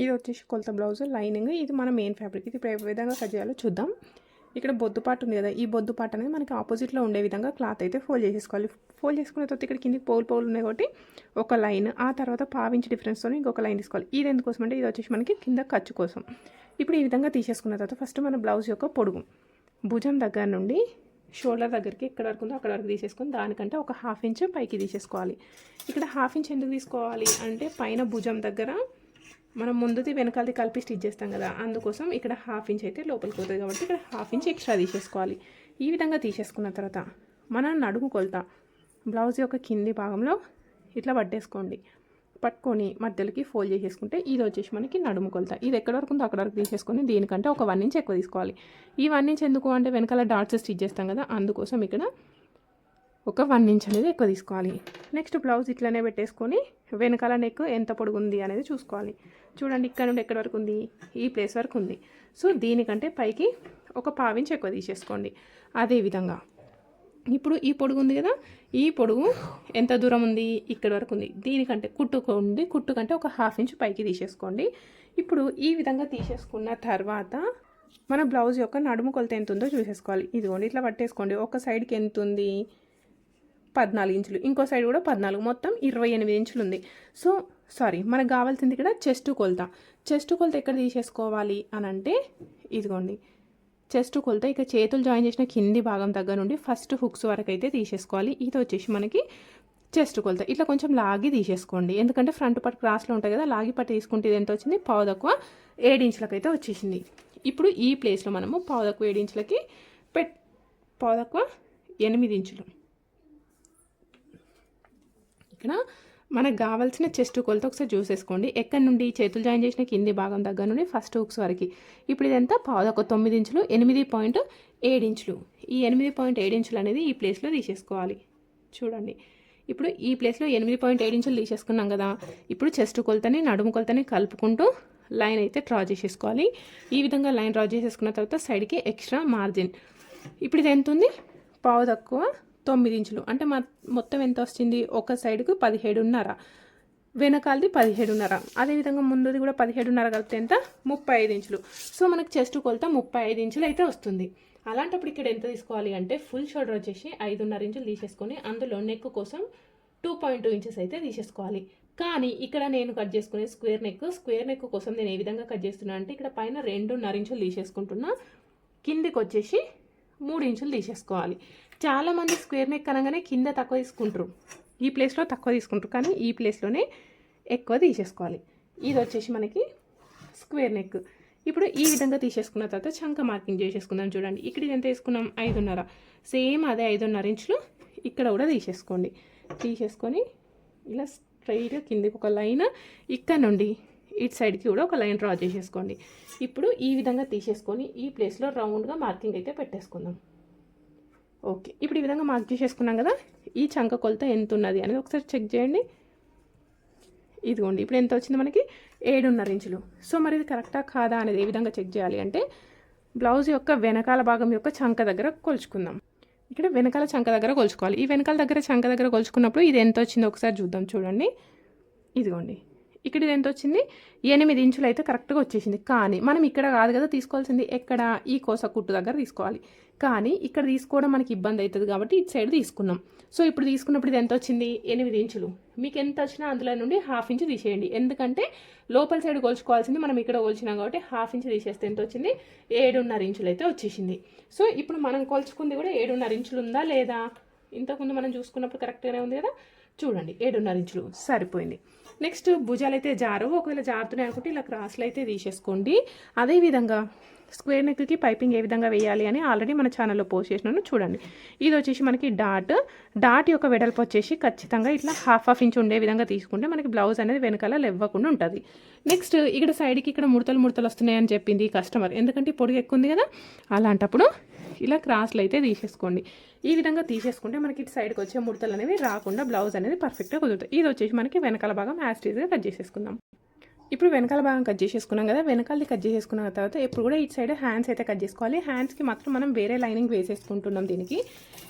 ఇది వచ్చేసి కొలత బ్లౌజ్ లైనింగ్. ఇది మన మెయిన్ ఫ్యాబ్రిక్ ఇది ఏ విధంగా కట్ చేయాలో చూద్దాం. ఇక్కడ బొద్దు ఉంది కదా ఈ బొద్దు అనేది మనకి ఆపోజిట్లో ఉండే విధంగా క్లాత్ అయితే ఫోల్డ్ చేసేసుకోవాలి. ఫోల్డ్ చేసుకున్న తర్వాత ఇక్కడ కిందికి పోల్ పోల్ ఉన్నాయి కాబట్టి ఒక లైన్ ఆ తర్వాత పావించి డిఫరెన్స్తో ఇంకొక లైన్ తీసుకోవాలి. ఇది ఎందుకోసం అంటే ఇది వచ్చేసి మనకి కింద ఖర్చు కోసం. ఇప్పుడు ఈ విధంగా తీసేసుకున్న తర్వాత ఫస్ట్ మన బ్లౌజ్ యొక్క పొడుగు. భుజం దగ్గర నుండి షోల్డర్ దగ్గరికి ఎక్కడ వరకు ఉందో అక్కడ వరకు తీసేసుకొని దానికంటే ఒక హాఫ్ ఇంచ్ పైకి తీసేసుకోవాలి. ఇక్కడ హాఫ్ ఇంచ్ ఎందుకు తీసుకోవాలి అంటే పైన భుజం దగ్గర మనం ముందుది వెనకాలది కలిపి స్టిచ్ చేస్తాం కదా అందుకోసం ఇక్కడ హాఫ్ ఇంచ్ అయితే లోపలికి పోతుంది కాబట్టి ఇక్కడ హాఫ్ ఇంచ్ ఎక్స్ట్రా తీసేసుకోవాలి. ఈ విధంగా తీసేసుకున్న తర్వాత మన నడుము కొలత బ్లౌజ్ యొక్క కింది భాగంలో ఇట్లా పట్టేసుకోండి. పట్టుకొని మధ్యలోకి ఫోల్డ్ చేసేసుకుంటే ఇది వచ్చేసి మనకి నడుము కొలత. ఇది ఎక్కడ వరకు ఉందో అక్కడ వరకు తీసేసుకొని దీనికంటే ఒక వన్ ఇంచ్ ఎక్కువ తీసుకోవాలి. ఈ వన్ ఇంచ్ ఎందుకు అంటే వెనకాల డాట్స్ స్టిచ్ చేస్తాం కదా అందుకోసం ఇక్కడ ఒక వన్ ఇంచ్ అనేది ఎక్కువ తీసుకోవాలి. నెక్స్ట్ బ్లౌజ్ ఇట్లనే పెట్టేసుకొని వెనకాల నెక్ ఎంత పొడుగుంది అనేది చూసుకోవాలి. చూడండి ఇక్కడ నుండి ఎక్కడి వరకు ఉంది? ఈ ప్లేస్ వరకు ఉంది. సో దీనికంటే పైకి ఒక పావించి ఎక్కువ తీసేసుకోండి. అదేవిధంగా ఇప్పుడు ఈ పొడుగు ఉంది కదా? ఈ పొడుగు ఎంత దూరం ఉంది? ఇక్కడ వరకు ఉంది. దీనికంటే కుట్టుకు ఉంది. కుట్టు కంటే ఒక హాఫ్ ఇంచ్ పైకి తీసేసుకోండి. ఇప్పుడు ఈ విధంగా తీసేసుకున్న తర్వాత మన బ్లౌజ్ యొక్క నడుము కొలత ఎంత ఉందో చూసేసుకోవాలి. ఇదిగోండి ఇట్లా పట్టేసుకోండి. ఒక సైడ్కి ఎంత ఉంది? పద్నాలుగు ఇంచులు. ఇంకో సైడ్ కూడా పద్నాలుగు. మొత్తం ఇరవై ఎనిమిది ఇంచులు ఉంది. సో సారీ మనకు కావాల్సింది ఇక్కడ చెస్ట్ కొలత. చెస్ట్ కొలత ఎక్కడ తీసేసుకోవాలి అని అంటే ఇదిగోండి. చెస్ట్ కొలత ఇక చేతులు జాయిన్ చేసిన కింది భాగం దగ్గర నుండి ఫస్ట్ హుక్స్ వరకు అయితే తీసేసుకోవాలి. ఇది వచ్చేసి మనకి చెస్ట్ కొలత. ఇట్లా కొంచెం లాగి తీసేసుకోండి. ఎందుకంటే ఫ్రంట్ పట్టు క్రాస్లో ఉంటాయి కదా లాగి పట్టు తీసుకుంటే ఇది ఎంత వచ్చింది? పావు తక్కువ ఏడు అయితే వచ్చేసింది. ఇప్పుడు ఈ ప్లేస్లో మనము పావు తక్కువ ఏడించులకి పెట్ పావు తక్కువ ఎనిమిది ఇంచులు. ఇక్కడ మనకు కావాల్సిన చెస్ట్ కొలత ఒకసారి చూసేసుకోండి. ఎక్కడి నుండి చేతులు జాయిన్ చేసిన కింది భాగం దగ్గర నుండి ఫస్ట్ హుక్స్ వరకు. ఇప్పుడు ఇదంతా పావుదొక తొమ్మిది ఇంచులు ఎనిమిది పాయింట్ ఏడు ఇంచులు. ఈ ఎనిమిది పాయింట్ ఏడు ఇంచులు అనేది ఈ ప్లేస్లో తీసేసుకోవాలి. చూడండి. ఇప్పుడు ఈ ప్లేస్లో ఎనిమిది పాయింట్ ఏడు ఇంచులు తీసేసుకున్నాం కదా. ఇప్పుడు చెస్ట్ కొలతని నడుము కొలతని కలుపుకుంటూ లైన్ అయితే డ్రా చేసేసుకోవాలి. ఈ విధంగా లైన్ డ్రా చేసేసుకున్న తర్వాత సైడ్కి ఎక్స్ట్రా మార్జిన్. ఇప్పుడు ఇది ఎంత ఉంది? పావు తక్కువ తొమ్మిది ఇంచులు. అంటే మా మొత్తం ఎంత వచ్చింది ఒక సైడ్కు పదిహేడున్నర. వెనకాలది పదిహేడున్నర. అదేవిధంగా ముందుది కూడా పదిహేడున్నర కలిపితే ఎంత? ముప్పై ఐదు ఇంచులు. సో మనకు చెస్ట్ కొలత ముప్పై ఐదు ఇంచులు అయితే వస్తుంది. అలాంటప్పుడు ఇక్కడ ఎంత తీసుకోవాలి అంటే ఫుల్ షోల్డర్ వచ్చేసి ఐదున్నర ఇంచులు తీసేసుకొని అందులో నెక్ కోసం టూ పాయింట్ టూ ఇంచెస్ అయితే తీసేసుకోవాలి. కానీ ఇక్కడ నేను కట్ చేసుకునే స్క్వేర్ నెక్ స్క్వేర్ నెక్ కోసం నేను ఏ విధంగా కట్ చేస్తున్నా అంటే ఇక్కడ పైన రెండున్నర ఇంచులు తీసేసుకుంటున్నా. కిందికి వచ్చేసి మూడు ఇంచులు తీసేసుకోవాలి. చాలామంది స్క్వేర్ నెక్ అనగానే కింద తక్కువ తీసుకుంటారు. ఈ ప్లేస్లో తక్కువ తీసుకుంటారు కానీ ఈ ప్లేస్లోనే ఎక్కువ తీసేసుకోవాలి. ఇది వచ్చేసి మనకి స్క్వేర్ నెక్. ఇప్పుడు ఈ విధంగా తీసేసుకున్న తర్వాత చంక మార్కింగ్ చేసేసుకుందాం చూడండి. ఇక్కడ ఇది ఎంత తీసుకున్నాం? ఐదున్నర. సేమ్ అదే ఐదున్నర ఇంచులు ఇక్కడ కూడా తీసేసుకోండి. తీసేసుకొని ఇలా స్ట్రైట్గా కిందికి ఒక లైన్ ఇక్కడ నుండి ఇటు సైడ్కి కూడా ఒక లైన్ డ్రా చేసేసుకోండి. ఇప్పుడు ఈ విధంగా తీసేసుకొని ఈ ప్లేస్లో రౌండ్గా మార్కింగ్ అయితే పెట్టేసుకుందాం. ఓకే ఇప్పుడు ఈ విధంగా మార్క్ చేసేసుకున్నాం కదా? ఈ చంక కొలత ఎంత ఉన్నది అనేది ఒకసారి చెక్ చేయండి. ఇదిగోండి ఇప్పుడు ఎంత వచ్చింది మనకి? ఏడున్నర ఇంచులు. సో మరి ఇది కరెక్టా కాదా అనేది ఏ విధంగా చెక్ చేయాలి అంటే బ్లౌజ్ యొక్క వెనకాల భాగం యొక్క చంక దగ్గర కొలుచుకుందాం. ఇక్కడ వెనకాల చంక దగ్గర కొలుచుకోవాలి. ఈ వెనకాల దగ్గర చంక దగ్గర కొలుచుకున్నప్పుడు ఇది ఎంత వచ్చిందో ఒకసారి చూద్దాం చూడండి. ఇదిగోండి ఇక్కడ ఇది ఎంత వచ్చింది ఎనిమిది ఇంచులు అయితే కరెక్ట్గా వచ్చేసింది. కానీ మనం ఇక్కడ కాదు కదా తీసుకోవాల్సింది ఎక్కడ? ఈ కోస కుట్టు దగ్గర తీసుకోవాలి. కానీ ఇక్కడ తీసుకోవడం మనకి ఇబ్బంది అవుతుంది కాబట్టి ఇటు సైడ్ తీసుకున్నాం. సో ఇప్పుడు తీసుకున్నప్పుడు ఇది ఎంత వచ్చింది ఎనిమిది ఇంచులు. మీకు ఎంత వచ్చినా అందులో నుండి హాఫ్ ఇంచ్ తీసేయండి. ఎందుకంటే లోపల సైడ్ కొలుచుకోవాల్సింది మనం ఇక్కడ కొలిచినాం కాబట్టి హాఫ్ ఇంచ్ తీసేస్తే ఎంత వచ్చింది ఏడున్నర ఇంచులు అయితే వచ్చేసింది. సో ఇప్పుడు మనం కొలుచుకుంది కూడా ఏడున్నర ఇంచులు ఉందా లేదా? ఇంతకుముందు మనం చూసుకున్నప్పుడు కరెక్ట్గానే ఉంది కదా? చూడండి ఏడున్నర ఇంచులు సరిపోయింది. నెక్స్ట్ భుజాలు అయితే జారవు ఒకవేళ జారుతున్నాయి అనుకుంటే ఇలా క్రాస్లు అయితే తీసేసుకోండి. అదేవిధంగా స్క్వేర్ నెక్కి పైపింగ్ ఏ విధంగా వేయాలి అని ఆల్రెడీ మన ఛానల్లో పోస్ట్ చేసినాను చూడండి. ఇది వచ్చేసి మనకి డాట్. డాట్ యొక్క వెడల్పు వచ్చేసి ఖచ్చితంగా ఇట్లా హాఫ్ హాఫ్ ఇంచ్ ఉండే విధంగా తీసుకుంటే మనకి బ్లౌజ్ అనేది వెనకాల లెవ్వకుండా ఉంటుంది. నెక్స్ట్ ఇక్కడ సైడ్కి ఇక్కడ ముడతలు ముడతలు వస్తున్నాయని చెప్పింది కస్టమర్. ఎందుకంటే పొడుగు ఎక్కువ ఉంది కదా అలాంటప్పుడు ఇలా క్రాస్లు అయితే తీసేసుకోండి. ఈ విధంగా తీసేసుకుంటే మనకి ఇటు సైడ్కి వచ్చే ముడతలు అనేవి రాకుండా బ్లౌజ్ అనేది పర్ఫెక్ట్గా కుదురుతాయి. ఇది వచ్చేసి మనకి వెనకాల భాగం యాస్టీజ్గా కట్ చేసేసుకుందాం. ఇప్పుడు వెనకాల భాగం కట్ చేసేసుకున్నాం కదా వెనకాలది కట్ చేసేసుకున్న తర్వాత ఎప్పుడు కూడా ఇటు సైడ్ హ్యాండ్స్ అయితే కట్ చేసుకోవాలి. హ్యాండ్స్కి మాత్రం మనం వేరే లైనింగ్ వేసేసుకుంటున్నాం దీనికి.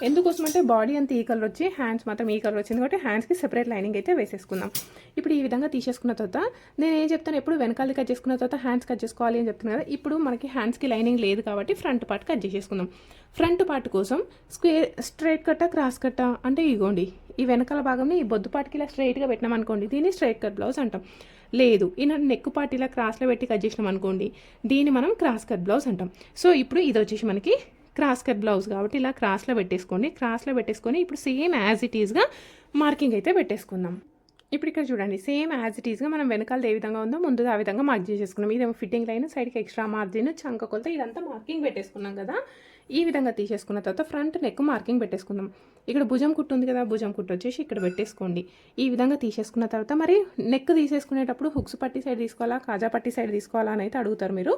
ఎందుకోసం అంటే బాడీ అంతా ఈ కలర్ వచ్చి హ్యాండ్స్ మాత్రం ఈ కలర్ వచ్చింది కాబట్టి హ్యాండ్స్కి సెపరేట్ లైనింగ్ అయితే వేసేసుకుందాం. ఇప్పుడు ఈ విధంగా తీసేసుకున్న తర్వాత నేను ఏం చెప్తాను ఎప్పుడు వెనకాలది కట్ చేసుకున్న తర్వాత హ్యాండ్స్ కట్ చేసుకోవాలి అని చెప్తున్నాను కదా ఇప్పుడు మనకి హ్యాండ్స్కి లైనింగ్ లేదు కాబట్టి ఫ్రంట్ పార్ట్ కట్ చేసేసుకుందాం. ఫ్రంట్ పార్ట్ కోసం స్క్వేర్ స్ట్రైట్ కట్ట క్రాస్ కట్ట? అంటే ఇగోండి ఈ వెనకాల భాగంని ఈ బొద్దుపాటికి ఇలా స్ట్రైట్గా పెట్టినాం అనుకోండి దీన్ని స్ట్రైట్ కట్ బ్లౌజ్ అంటాం. లేదు. ఇలా నెక్ ఇలా క్రాస్లో పెట్టి కట్ చేసినాం అనుకోండి దీన్ని మనం క్రాస్ కట్ బ్లౌజ్ అంటాం. సో ఇప్పుడు ఇది వచ్చేసి మనకి క్రాస్ కట్ బ్లౌజ్ కాబట్టి ఇలా క్రాస్లో పెట్టేసుకోండి. క్రాస్లో పెట్టేసుకొని ఇప్పుడు సేమ్ యాజ్ ఇట్ ఈస్గా మార్కింగ్ అయితే పెట్టేసుకుందాం. ఇప్పుడు ఇక్కడ చూడండి సేమ్ యాజ్ ఇట్ ఈస్గా మనం వెనకాల ఏ విధంగా ఉందో ముందు ఆ విధంగా మార్క్ చేసేసుకున్నాం. ఇదేమో ఫిట్టింగ్ లైన్ సైడ్కి ఎక్స్ట్రా మార్జిన్ చంక కొలత ఇదంతా మార్కింగ్ పెట్టేసుకున్నాం కదా. ఈ విధంగా తీసేసుకున్న తర్వాత ఫ్రంట్ నెక్ మార్కింగ్ పెట్టేసుకుందాం. ఇక్కడ భుజం కుట్టు ఉంది కదా భుజం కుట్టు వచ్చేసి ఇక్కడ పెట్టేసుకోండి. ఈ విధంగా తీసేసుకున్న తర్వాత మరి నెక్ తీసేసుకునేటప్పుడు హుక్స్ పట్టి సైడ్ తీసుకోవాలా కాజా పట్టి సైడ్ తీసుకోవాలా అని అయితే అడుగుతారు మీరు.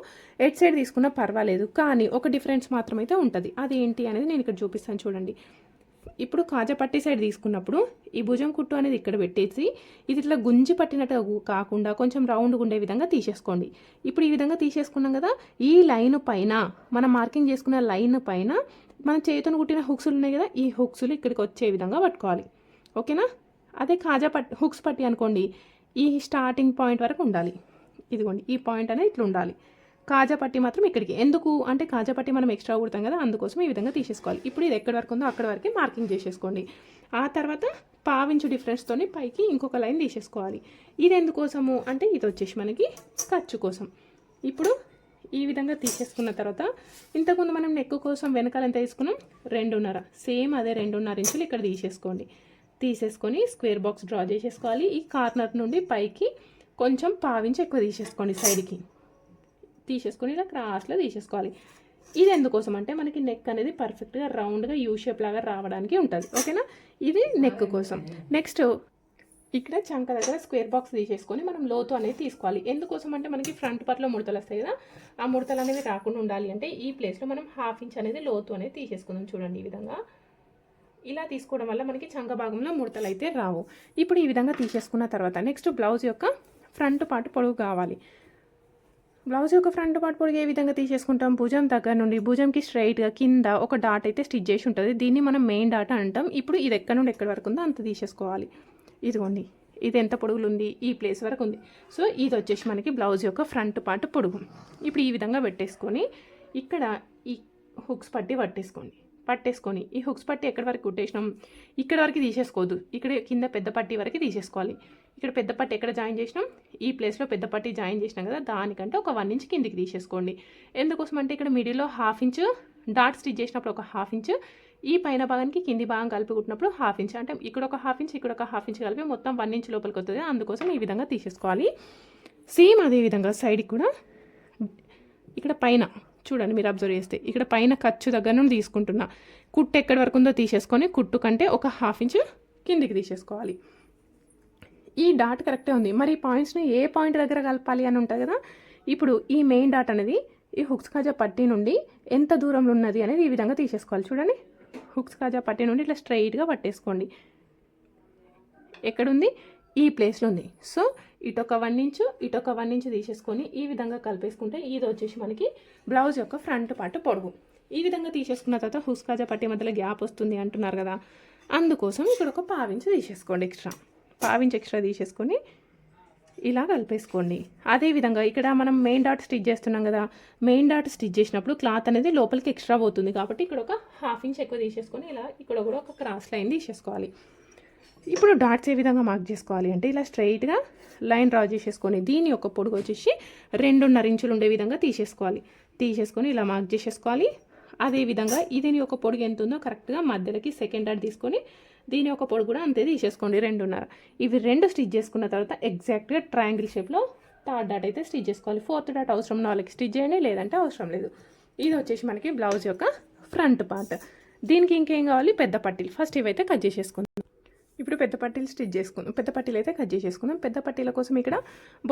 ఎడ్ సైడ్ తీసుకున్నా పర్వాలేదు కానీ ఒక డిఫరెన్స్ మాత్రం అయితే ఉంటుంది. అది ఏంటి అనేది నేను ఇక్కడ చూపిస్తాను చూడండి. ఇప్పుడు కాజా పట్టి సైడ్ తీసుకున్నప్పుడు ఈ భుజం కుట్టు అనేది ఇక్కడ పెట్టేసి ఇది ఇట్లా గుంజి పట్టినట్టు కాకుండా కొంచెం రౌండ్గా ఉండే విధంగా తీసేసుకోండి. ఇప్పుడు ఈ విధంగా తీసేసుకున్నాం కదా ఈ లైన్ పైన మనం మార్కింగ్ చేసుకున్న లైన్ పైన మన చేతిని కుట్టిన హుక్స్లు ఉన్నాయి కదా ఈ హుక్స్లు ఇక్కడికి వచ్చే విధంగా పట్టుకోవాలి. ఓకేనా అదే కాజా పట్టి హుక్స్ పట్టి అనుకోండి ఈ స్టార్టింగ్ పాయింట్ వరకు ఉండాలి. ఇదిగోండి ఈ పాయింట్ అనేది ఇట్లా ఉండాలి. కాజా పట్టి మాత్రం ఇక్కడికి. ఎందుకు? అంటే కాజా పట్టి మనం ఎక్స్ట్రా కుడతాం కదా అందుకోసం ఈ విధంగా తీసేసుకోవాలి. ఇప్పుడు ఇది ఎక్కడి వరకు ఉందో అక్కడ వరకే మార్కింగ్ చేసేసుకోండి. ఆ తర్వాత పావించు డిఫరెన్స్తోని పైకి ఇంకొక లైన్ తీసేసుకోవాలి. ఇది ఎందుకోసము? అంటే ఇది వచ్చేసి మనకి ఖర్చు కోసం. ఇప్పుడు ఈ విధంగా తీసేసుకున్న తర్వాత ఇంతకుముందు మనం నెక్ కోసం వెనకాల ఎంత తీసుకున్నాం? రెండున్నర. సేమ్ అదే రెండున్నర ఇంచులు ఇక్కడ తీసేసుకోండి. తీసేసుకొని స్క్వేర్ బాక్స్ డ్రా చేసేసుకోవాలి. ఈ కార్నర్ నుండి పైకి కొంచెం పావించి ఎక్కువ తీసేసుకోండి సైడ్కి. తీసేసుకొని ఇలా క్రాస్లో తీసేసుకోవాలి. ఇది ఎందుకోసం అంటే మనకి నెక్ అనేది పర్ఫెక్ట్గా రౌండ్గా యూ షేప్ లాగా రావడానికి ఉంటుంది. ఓకేనా? ఇది నెక్ కోసం. నెక్స్ట్ ఇక్కడ చంక దగ్గర స్క్వేర్ బాక్స్ తీసేసుకొని మనం లోతు అనేది తీసుకోవాలి. ఎందుకోసం అంటే మనకి ఫ్రంట్ పార్ట్లో ముడతలు వస్తాయి కదా ఆ ముడతలు అనేవి రాకుండా ఉండాలి అంటే ఈ ప్లేస్లో మనం హాఫ్ ఇంచ్ అనేది లోతు అనేది తీసేసుకుందాం చూడండి ఈ విధంగా. ఇలా తీసుకోవడం వల్ల మనకి చంక భాగంలో ముడతలు అయితే రావు. ఇప్పుడు ఈ విధంగా తీసేసుకున్న తర్వాత నెక్స్ట్ బ్లౌజ్ యొక్క ఫ్రంట్ పార్ట్ పొడవు కావాలి. బ్లౌజ్ యొక్క ఫ్రంట్ పార్ట్ పొడిగి ఏ విధంగా తీసేసుకుంటాం? భుజం దగ్గర నుండి భుజంకి స్ట్రైట్గా కింద ఒక డాట్ అయితే స్టిచ్ చేసి ఉంటుంది. దీన్ని మనం మెయిన్ డాట్ అంటాం. ఇప్పుడు ఇది ఎక్కడ నుండి ఎక్కడి వరకు ఉందో అంత తీసేసుకోవాలి. ఇదిగోండి ఇది ఎంత పొడుగులు ఉంది? ఈ ప్లేస్ వరకు ఉంది. సో ఇది వచ్చేసి మనకి బ్లౌజ్ యొక్క ఫ్రంట్ పార్ట్ పొడుగు. ఇప్పుడు ఈ విధంగా పెట్టేసుకొని ఇక్కడ ఈ హుక్స్ పట్టి పట్టేసుకోండి. పట్టేసుకొని ఈ హుక్స్ పట్టి ఎక్కడి వరకు కుట్టేసినాం? ఇక్కడ వరకు తీసేసుకోవద్దు ఇక్కడ కింద పెద్ద పట్టి వరకు తీసేసుకోవాలి. ఇక్కడ పెద్ద పట్టి ఎక్కడ జాయిన్ చేసినాం? ఈ ప్లేస్లో పెద్ద పట్టి జాయిన్ చేసినాం కదా దానికంటే ఒక వన్ ఇంచ్ కిందికి తీసేసుకోండి. ఎందుకోసం అంటే ఇక్కడ మిడిల్లో హాఫ్ ఇంచ్ డాట్ స్టిచ్ చేసినప్పుడు ఒక హాఫ్ ఇంచ్ ఈ పైన భాగానికి కింది భాగం కలిపి కుట్టినప్పుడు హాఫ్ ఇంచ్ అంటే ఇక్కడ ఒక హాఫ్ ఇంచ్ ఇక్కడ ఒక హాఫ్ ఇంచ్ కలిపి మొత్తం వన్ ఇంచ్ లోపలికి వస్తుంది అందుకోసం ఈ విధంగా తీసేసుకోవాలి. సేమ్ అదే విధంగా సైడ్కి కూడా. ఇక్కడ పైన చూడండి మీరు అబ్జర్వ్ చేస్తే. ఇక్కడ పైన ఖర్చు దగ్గర నుండి తీసుకుంటున్నా. కుట్టు ఎక్కడి వరకు ఉందో తీసేసుకొని కుట్టు కంటే ఒక హాఫ్ ఇంచ్ కిందికి తీసేసుకోవాలి. ఈ డాట్ కరెక్టే ఉంది. మరి ఈ పాయింట్స్ని ఏ పాయింట్ దగ్గర కలపాలి అని ఉంటుంది కదా? ఇప్పుడు ఈ మెయిన్ డాట్ అనేది ఈ హుక్స్ కాజా పట్టి నుండి ఎంత దూరంలో ఉన్నది అనేది ఈ విధంగా తీసేసుకోవాలి. చూడండి. హుక్స్ కాజా పట్టి నుండి ఇట్లా స్ట్రైట్గా పట్టేసుకోండి. ఎక్కడుంది? ఈ ప్లేస్లో ఉంది సో ఇటొక వన్ ఇంచు ఇటొక వన్ ఇంచు తీసేసుకొని ఈ విధంగా కలిపేసుకుంటే ఇది వచ్చేసి మనకి బ్లౌజ్ యొక్క ఫ్రంట్ పార్ట్ పొడవు ఈ విధంగా తీసేసుకున్న తర్వాత హుస్కాజా పట్టి మధ్యలో గ్యాప్ వస్తుంది అంటున్నారు కదా. అందుకోసం ఇక్కడ ఒక పావించి తీసేసుకోండి ఎక్స్ట్రా పావించి ఎక్స్ట్రా తీసేసుకొని ఇలా కలిపేసుకోండి. అదేవిధంగా ఇక్కడ మనం మెయిన్ డాట్ స్టిచ్ చేస్తున్నాం కదా. మెయిన్ డాట్ స్టిచ్ చేసినప్పుడు క్లాత్ అనేది లోపలికి ఎక్స్ట్రా పోతుంది కాబట్టి ఇక్కడ ఒక హాఫ్ ఇంచ్ ఎక్కువ తీసేసుకొని ఇలా ఇక్కడ కూడా ఒక క్రాస్ లైన్ తీసేసుకోవాలి. ఇప్పుడు డాట్స్ ఏ విధంగా మార్క్ చేసుకోవాలి అంటే ఇలా స్ట్రైట్గా లైన్ డ్రా చేసేసుకొని దీని యొక్క పొడుగు వచ్చేసి రెండున్నర ఇంచులు ఉండే విధంగా తీసేసుకోవాలి. తీసేసుకొని ఇలా మార్క్ చేసేసుకోవాలి. అదేవిధంగా దీని యొక్క పొడుగు ఎంత ఉందో కరెక్ట్గా మధ్యలోకి సెకండ్ డాట్ తీసుకొని దీని యొక్క పొడుగు కూడా అంతే తీసేసుకోండి రెండున్నర. ఇవి రెండు స్టిచ్ చేసుకున్న తర్వాత ఎగ్జాక్ట్గా ట్రయాంగిల్ షేప్లో థర్డ్ డాట్ అయితే స్టిచ్ చేసుకోవాలి. ఫోర్త్ డాట్ అవసరం ఉన్న వాళ్ళకి స్టిచ్ చేయండి లేదంటే అవసరం లేదు. ఇది వచ్చేసి మనకి బ్లౌజ్ యొక్క ఫ్రంట్ పార్ట్ దీనికి ఇంకేం కావాలి? పెద్ద పట్టీలు. ఫస్ట్ ఇవైతే కట్ చేసేసుకుందాం. ఇప్పుడు పెద్ద పట్టీలు స్టిచ్ చేసుకుందాం. పెద్ద పట్టీలు అయితే కట్ చేసేసుకుందాం. పెద్ద పట్టీల కోసం ఇక్కడ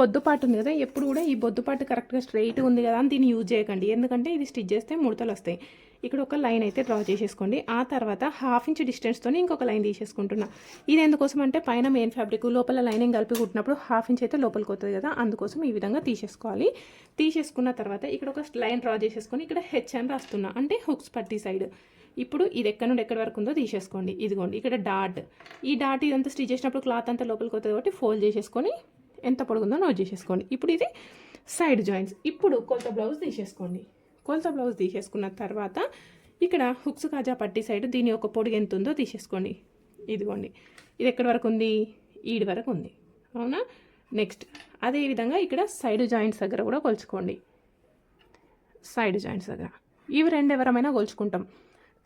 బొద్దుపాటు ఉంది కదా ఎప్పుడు కూడా ఈ బొద్దుపాటు కరెక్ట్గా స్ట్రైట్గా ఉంది కదా అని దీన్ని యూజ్ చేయకండి. ఎందుకంటే ఇది స్టిచ్ చేస్తే ముడతలు వస్తాయి. ఇక్కడ ఒక లైన్ అయితే డ్రా చేసేసుకోండి. ఆ తర్వాత హాఫ్ ఇంచ్ డిస్టెన్స్తో ఇంకొక లైన్ తీసేసుకుంటున్నా. ఇది ఎందుకోసం అంటే పైన మెయిన్ ఫ్యాబ్రిక్ లోపల లైనింగ్ కలిపి కుట్టినప్పుడు హాఫ్ ఇంచ్ అయితే లోపలికి వస్తుంది కదా అందుకోసం ఈ విధంగా తీసేసుకోవాలి. తీసేసుకున్న తర్వాత ఇక్కడ ఒక లైన్ డ్రా చేసేసుకొని ఇక్కడ హెచ్ అని రాస్తున్నా. అంటే హుక్స్ పట్టి సైడ్ ఇప్పుడు ఇది ఎక్కడ నుండి ఎక్కడి వరకు ఉందో తీసేసుకోండి. ఇదిగోండి ఇక్కడ డాట్. ఈ డాట్ ఇదంతా స్టిచ్ చేసినప్పుడు క్లాత్ అంతా లోపలికి వస్తుంది కాబట్టి ఫోల్డ్ చేసేసుకొని ఎంత పొడుగుందో నోట్ చేసేసుకోండి. ఇప్పుడు ఇది సైడ్ జాయింట్స్. ఇప్పుడు కొలత బ్లౌజ్ తీసేసుకోండి. కొలత బ్లౌజ్ తీసేసుకున్న తర్వాత ఇక్కడ హుక్స్ కాజా పట్టి సైడ్ దీని ఒక పొడుగు ఎంత ఉందో తీసేసుకోండి. ఇదిగోండి ఇది ఎక్కడి వరకు ఉంది? ఈడి వరకు ఉంది. అవునా? నెక్స్ట్ అదేవిధంగా ఇక్కడ సైడ్ జాయింట్స్ దగ్గర కూడా కొలుచుకోండి. సైడ్ జాయింట్స్ దగ్గర. ఇవి రెండు ఎవరమైనా కొలుచుకుంటాం.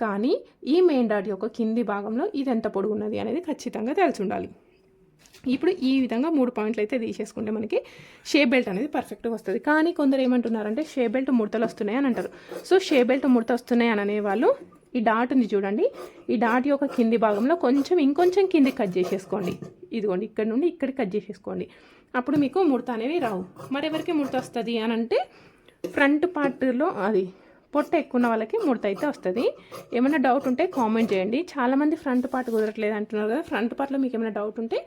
కానీ ఈ మెయిన్ డాట్ యొక్క కింది భాగంలో ఇది ఎంత పొడుగున్నది అనేది ఖచ్చితంగా తెలిసి ఉండాలి. ఇప్పుడు ఈ విధంగా మూడు పాయింట్లు అయితే తీసేసుకుంటే మనకి షేప్ బెల్ట్ అనేది పర్ఫెక్ట్గా వస్తుంది. కానీ కొందరు ఏమంటున్నారంటే షే బెల్ట్ ముడతలు వస్తున్నాయి అని అంటారు. సో షే బెల్ట్ ముడత వస్తున్నాయి అని అనేవాళ్ళు ఈ డాట్ ఉంది చూడండి. ఈ డాట్ యొక్క కింది భాగంలో కొంచెం ఇంకొంచెం కింది కట్ చేసేసుకోండి. ఇదిగోండి ఇక్కడ నుండి ఇక్కడికి కట్ చేసేసుకోండి. అప్పుడు మీకు ముడత అనేవి రావు. మరెవరికి ముడత వస్తుంది అని అంటే ఫ్రంట్ పార్ట్లో అది పొట్ట ఎక్కువ ఉన్న వాళ్ళకి ముడత అయితే వస్తుంది. ఏమైనా డౌట్ ఉంటే కామెంట్ చేయండి. చాలామంది ఫ్రంట్ పార్ట్ కుదరట్లేదు అంటున్నారు కదా. ఫ్రంట్ పార్ట్లో మీకు ఏమైనా డౌట్ ఉంటే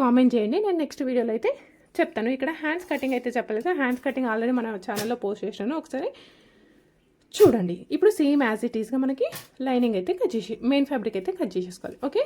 కామెంట్ చేయండి. నేను నెక్స్ట్ వీడియోలో అయితే చెప్తాను. ఇక్కడ హ్యాండ్స్ కటింగ్ అయితే చెప్పలేదు హ్యాండ్స్ కటింగ్ ఆల్రెడీ మన ఛానల్లో పోస్ట్ చేసినాను. ఒకసారి చూడండి. ఇప్పుడు సేమ్ యాజ్ ఇట్ ఈస్గా మనకి లైనింగ్ అయితే కట్ చేసి మెయిన్ ఫ్యాబ్రిక్ అయితే కట్ చేసేసుకోవాలి. ఓకే